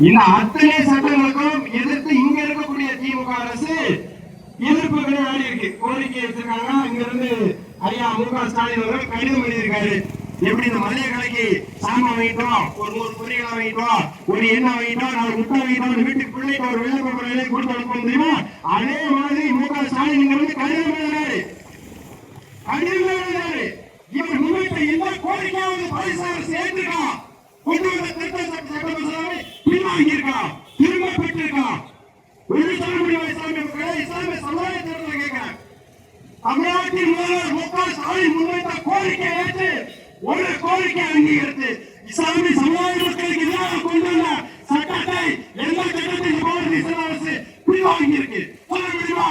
இந்த அத்தனை சட்டங்களுக்கும் எதிர்த்து இங்க இருக்கக்கூடிய திமுக அரசு எதிர்ப்பு ஆடி இருக்கு கோரிக்கை வச்சிருக்காங்க இங்க இருந்து ஐயா மு க ஸ்டாலின் அவர்கள் கடிதம் எழுதியிருக்காரு. எப்படி இந்த மளிகை கலைக்கு சாமான் வாங்கிட்டோம் ஒரு நூறு பொரியல் வாங்கிட்டோம் ஒரு எண்ணெய் வாங்கிட்டோம் நாலு முட்டை வாங்கிட்டோம் வீட்டுக்கு பிள்ளைக்கு ஒரு வெள்ளை பேப்பர் வேலையை கொடுத்து அனுப்ப முடியுமா அதே மாதிரி மு க ஸ்டாலின் இங்க வந்து கடிதம் எழுதினாரு கடிதம் எழுதினாரு இவர் முன்வைத்த எந்த கோரிக்கையாவது பரிசாக சேர்த்துக்கான் கொண்டு வந்த திருத்த சட்டமன்ற சட்ட மசோதாவை பின்வாங்கியிருக்கான் திரும்ப பெற்றிருக்கான் ஒரு சொல்ல முடியும் இஸ்லாமிய மக்களை இஸ்லாமிய சமுதாயத்திற்கு கேட்கிறேன். தமிழ்நாட்டின் முதல்வர் மு க ஸ்டாலின் முன்வைத்த கோரிக்கை ஏற்று ஒரு கோரிக்கை அங்கீகரித்து இஸ்லாமிய சமுதாய மக்களுக்கு எதிராக கொண்டுள்ள சட்டத்தை இப்போது இஸ்லாம் அரசு பின்வாங்கி இருக்கு சொல்ல முடியுமா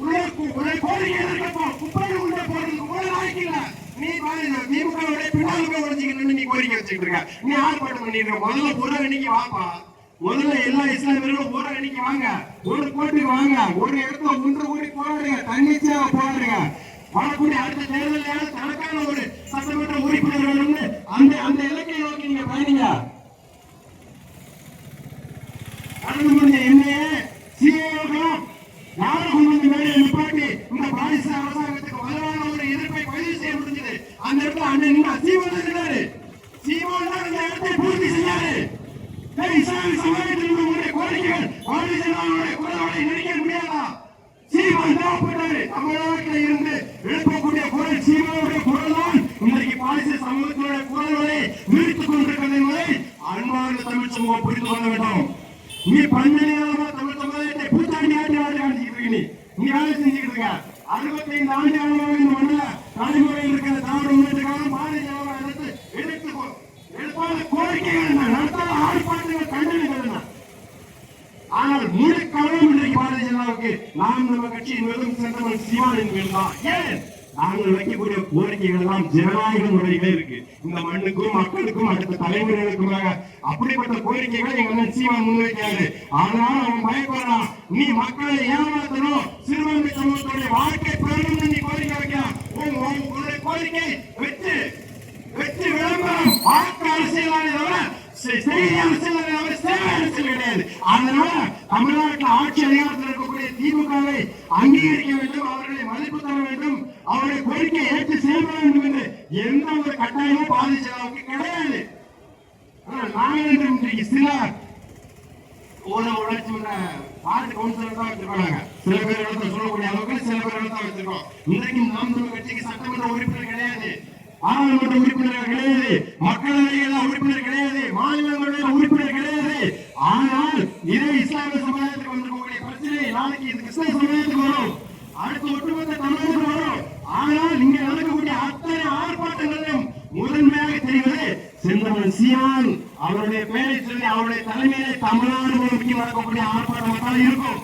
உள்ள கு- உள்ள கோரிக்கை எதிர்க்கப்போ குப்பையில உள்ள போறதுக்கு ஒரு நாளைக்கு இல்ல நீ பாரு இந்த திமுகவுடைய போய் உழைச்சிக்கணும்னு நீ கோரிக்கை வச்சுக்கிட்டு இருக்க. நீ ஆர்ப்பாட்டம் பண்ணிட்டு இருக்க முதல்ல ஒரு அன்னைக்கு வாப்பா. முதல்ல எல்லா இஸ்லாமியர்களும் ஒரு அன்னைக்கு வாங்க. ஒரு கோட்டுக்கு வாங்க. ஒரு இடத்துல ஒன்று கூடி போராடுங்க தன்னிச்சையாக போராடுங்க வரக்கூடிய அடுத்த தேர்தலில் தனக்கான ஒரு சட்டமன்ற உறுப்பினர் வேணும்னு அந்த அந்த இலக்கை நோக்கி நீங்க பயணிங்க கடந்து முடிஞ்ச எண்ணெயே சிஏஓக்களும் யாரை கொண்டு வந்து மேலே நிப்பாட்டி இந்த பாரிசு அரசாங்கத்துக்கு வலுவான ஒரு எதிர்ப்பை முடிஞ்சது அந்த இடத்துல அண்ணன் நின்னா சீமான் இருக்கிறாரு சீமான் தான் இந்த இடத்தை பூர்த்தி செஞ்சாரு இஸ்லாமிய உங்களுடைய கோரிக்கைகள் குரலோட நினைக்க முடியாதா சீமான் தேவைப்பட்டாரு தமிழ்நாட்டில் இருந்து எழுப்பக்கூடிய குரல் சீமானுடைய குரல் தான் இன்றைக்கு பாரிச சமூகத்தினுடைய குரல்களை நிறுத்திக் கொண்டிருக்கிறது என்பதை அன்பார்ந்த தமிழ் சமூகம் புரிந்து கொள்ள வேண்டும் நீ பன்னெண்டு நேரமா தமிழ் சமுதாயத்தை பூச்சாண்டி ஆட்டி ஆட்டி நீ நீ வேலை செஞ்சுக்கிட்டு இருக்க அறுபத்தைந்து ஆண்டு காலமாக இந்த மண்ணில் நடைமுறையில் இருக்கிற திராவிட முன்னேற்றக்காக பாரதிய ஜனதா எடுத்து எடுத்து எடுப்பாத கோரிக்கைகள் என்ன நடத்தாத ஆர்ப்பாட்டங்கள் கண்டனங்கள் என்ன ஆனால் முழு கவனம் இன்றைக்கு பாரதிய ஜனதாவுக்கு நாம் நம்ம கட்சியின் வெறும் சென்றவன் சிவான் என்பதுதான் ஏன்? நாங்கள் வைக்கக்கூடிய கோரிக்கைகள் எல்லாம் ஜனநாயக முறையிலே இருக்கு. இந்த மண்ணுக்கும் மக்களுக்கும் அடுத்த தலைமுறைகளுக்குமாக அப்படிப்பட்ட கோரிக்கைகளை எங்க அண்ணன் சீமான் முன்வைக்கிறாரு. ஆனால் அவன் பயப்படலாம். நீ மக்களை ஏமாத்தணும். சிறுபான்மை சமூகத்துடைய வாழ்க்கை பெறணும்னு நீ கோரிக்கை வைக்கலாம். உன் உன்னுடைய கோரிக்கை வச்சு வெற்றி விளம்பரம் வாக்கு அரசியலான தவிர செய்தி அரசியல் தவிர சேவை அரசியல் கிடையாது அதனால தமிழ்நாட்டில் ஆட்சி அதிகாரத்தில் இருக்கக்கூடிய திமுகவை அங்கீகரிக்க வேண்டும் அவர்களை மதிப்பு தர வேண்டும் அவருடைய கோரிக்கை ஏற்று செயல்பட வேண்டும் என்று எந்த ஒரு கட்டாயமும் பாதிச்சளவுக்கு கிடையாது. நாங்கள் இன்று இன்றைக்கு சில உழைச்சி வார்டு கவுன்சிலர் தான் வச்சிருக்காங்க. சில பேர் இடத்துல சொல்லக்கூடிய அளவுக்கு சில பேர் இடத்துல வச்சிருக்கோம். இன்றைக்கு நாம் தமிழ் கட்சிக்கு சட்டமன்ற உறுப்பினர் கிடையாது. பாராளுமன்ற உறுப்பினர் கிடையாது மக்களவையில் உறுப்பினர் கிடையாது மாநிலங்களில் உறுப்பினர் கிடையாது. ஆனால் இதே இஸ்லாமிய சமுதாயத்துக்கு வந்திருக்கக்கூடிய பிரச்சனை நாளைக்கு இது கிறிஸ்தவ சமுதாயத்துக்கு வரும். அடுத்து ஒட்டுமொத்த தமிழகத்துக்கு வரும். ஆனால் இங்க நடக்கக்கூடிய அத்தனை ஆர்ப்பாட்டங்களிலும் முதன்மையாக தெரிவது செந்தமன் சீமான் அவருடைய பெயரை சொல்லி அவருடைய தலைமையிலே தமிழ்நாடு முழுமைக்கு நடக்கக்கூடிய ஆர்ப்பாட்டமாக தான் இருக்கும்.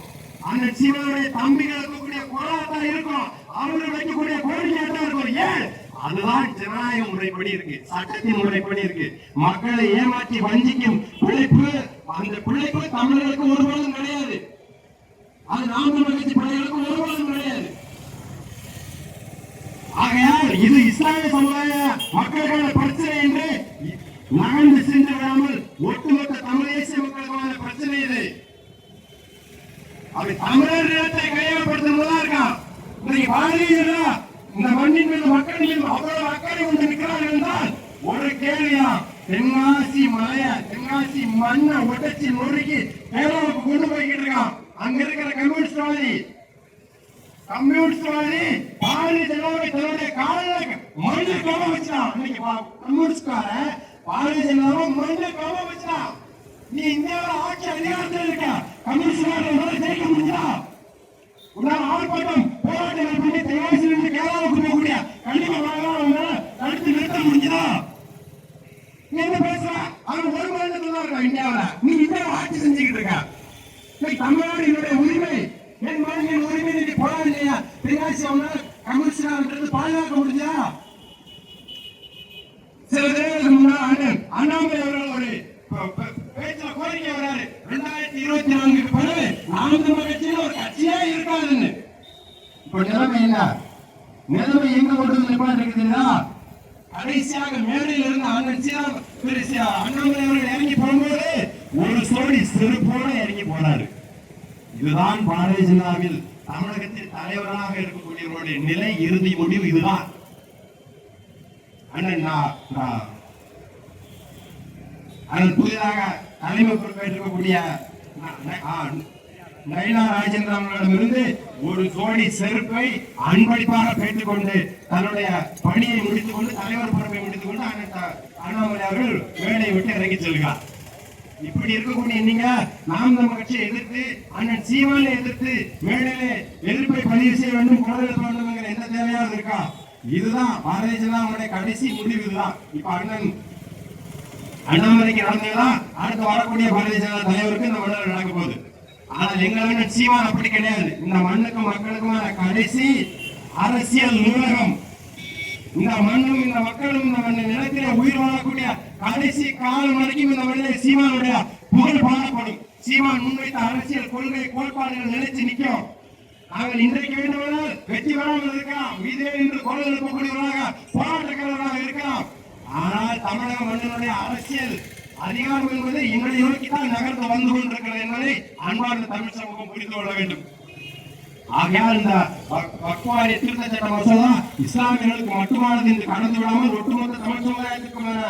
அந்த சீமானுடைய தம்பிகள் இருக்கக்கூடிய குரலாக தான் இருக்கும். அவர்கள் வைக்கக்கூடிய கோரிக்கையாக தான் இருக்கும். ஏன்? அதுதான் ஜனநாயக முறைப்படி இருக்கு சட்டத்தின் முறைப்படி இருக்கு. மக்களை ஏமாற்றி வஞ்சிக்கும் பிழைப்பு அந்த பிழைப்பு தமிழர்களுக்கு ஒருபோதும் கிடையாது. அது நாமக்கல் கட்சி பிள்ளைகளுக்கு ஒருபோதும் கிடையாது. ஆகையால் இது இஸ்லாமிய சமுதாய மக்களுக்கான பிரச்சனை என்று நகர்ந்து சென்று விடாமல் ஒட்டுமொத்த தமிழ் தேசிய மக்களுக்கான பிரச்சனை இது. அது தமிழர் நிலத்தை கையகப்படுத்துவதா இருக்கான் இன்னைக்கு பாரதிய ஜனதா இந்த மண்ணின் மீது மக்களின் அவ்வளவு அக்கறை கொண்டு நிற்கிறார்கள் என்றால் ஒரு கேள்வியா? தென்காசி மலைய தென்காசி மண்ணை உடைச்சி நொறுக்கி பேரவுக்கு கொண்டு போய்கிட்டு இருக்கான். அங்க இருக்கிற கம்யூனிஸ்ட்வாதி கம்யூனிஸ்ட்வாதி பாரதிய ஜனதாவை தன்னுடைய காலில் மண்ணு கோப வச்சான். இன்னைக்கு பா- பாரதிய ஜனதாவை மண்ணு கோப வச்சான். நீ இந்தியாவில் ஆட்சி அதிகாரத்தில் இருக்க. கம்யூனிஸ்ட் ஜெயிக்க முடிஞ்சா? உன்னால ஆர்ப்பாட்டம் போராட்டங்கள் பண்ணி தென்காசி போகக்கூடிய கண்டிப்பா தடுத்து நிறுத்த முடிஞ்சதா? என்ன பேசுற? அவன் ஒரு மாநிலத்தில் தான் இருக்கான் இந்தியாவுல நீ இந்தியாவை ஆட்சி செஞ்சுக்கிட்டு இருக்க. தமிழ்நாடு என்னுடைய உரிமை. என் மாநில உரிமை நீ இல்லையா? தென்காசி பாதுகாக்க முடிஞ்சா சில அண்ணாமலை அவர்கள் ஒரு பேச்சுல கோரிக்கை வராரு ரெண்டாயிரத்தி இருபத்தி நான்கு பிறகு நாம் தமிழ் கட்சியில ஒரு கட்சியே இருக்காதுன்னு. இப்ப நிலைமை என்ன? கடைசியாக மேடையில் இருந்து அண்ணன் இறங்கி போகும்போது ஒரு சோடி செருப்போட இறங்கி போனாரு. இதுதான் பாரதிய ஜில்லாவில் தமிழகத்தில் தலைவராக இருக்கக்கூடியவருடைய நிலை இறுதி முடிவு இதுதான். அண்ணன் அதன் புதிதாக தலைமை பொறுப்பேற்றிருக்கக்கூடிய நயிலா ராஜேந்திரன் அவர்களிடமிருந்து ஒரு ஜோடி செருப்பை அன்பளிப்பாக பெற்றுக்கொண்டு தன்னுடைய பணியை முடித்துக் கொண்டு தலைவர் பொறுப்பை முடித்துக் கொண்டு அண்ணன் த- அண்ணாமலை அவர்கள் வேலையை விட்டு இறங்கி செல்கிறார். இப்படி இருக்கக்கூடிய நீங்க நாம் நம்ம கட்சியை எதிர்த்து அண்ணன் சீமானை எதிர்த்து மேடையிலே எதிர்ப்பை பதிவு செய்ய வேண்டும் குரல் எழுப்ப வேண்டும் என்கிற எந்த தேவையாவது இருக்கா? இதுதான் பாரதிய ஜனதாவுடைய கடைசி முடிவு இதுதான். இப்ப அண்ணன் அண்ணாமலைக்கு நடந்ததுதான் அடுத்து வரக்கூடிய பாரதிய ஜனதா தலைவருக்கு இந்த மண்ணில் நடக்க போகுது. ஆனால் எங்கள் அண்ணன் சீமான் அப்படி கிடையாது. இந்த மண்ணுக்கும் மக்களுக்குமான கடைசி அரசியல் நூலகம். இந்த மண்ணும் இந்த மக்களும் இந்த மண்ணை நிலத்திலே உயிர் வாழக்கூடிய கடைசி காலம் வரைக்கும் இந்த மண்ணிலே சீமானுடைய புகழ் பாடப்படும். சீமான் முன்வைத்த அரசியல் கொள்கை கோட்பாடுகள் நிலைச்சு நிற்கும். நாங்கள் இன்றைக்கு வேண்டுமானால் வெற்றி பெறாமல் இருக்கலாம். மீதே நின்று குரல் எழுப்பக்கூடியவர்களாக போராட்டக்காரர்களாக இருக்கலாம். ஆனால் தமிழக மண்ணினுடைய அரசியல் அதிகாரம் என்பது இன்றைய நோக்கி தான் நகர்ந்து வந்து கொண்டிருக்கிறது என்பதை அன்பார்ந்த தமிழ் சமூகம் புரிந்து கொள்ள வேண்டும். ஆகையால் இந்த பக்வாரி திருத்த சட்ட மசோதா இஸ்லாமியர்களுக்கு மட்டுமானது என்று கடந்து விடாமல் ஒட்டுமொத்த தமிழ் சமுதாயத்துக்குமான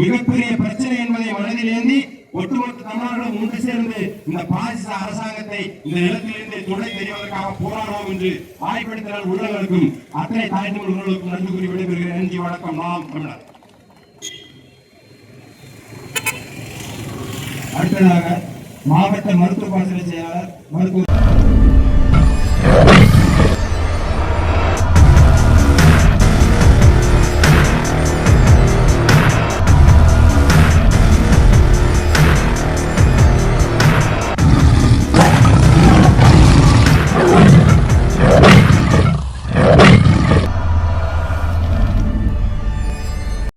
மிகப்பெரிய பிரச்சனை என்பதை மனதில் ஏந்தி ஒட்டுமொத்த தமிழர்களும் ஒன்று சேர்ந்து இந்த பாசிச அரசாங்கத்தை இந்த நிலத்திலிருந்து துணை தெரிவதற்காக போராடுவோம் என்று வாய்ப்படுத்தினால் உள்ளவர்களுக்கும் அத்தனை தாய்மொழி உள்ளவர்களுக்கும் நன்றி கூறி விடைபெறுகிறேன். நன்றி வணக்கம். நாம் தமிழர். அடுத்ததாக மாவட்ட மருத்துவ பாசன செயலாளர் மருத்துவ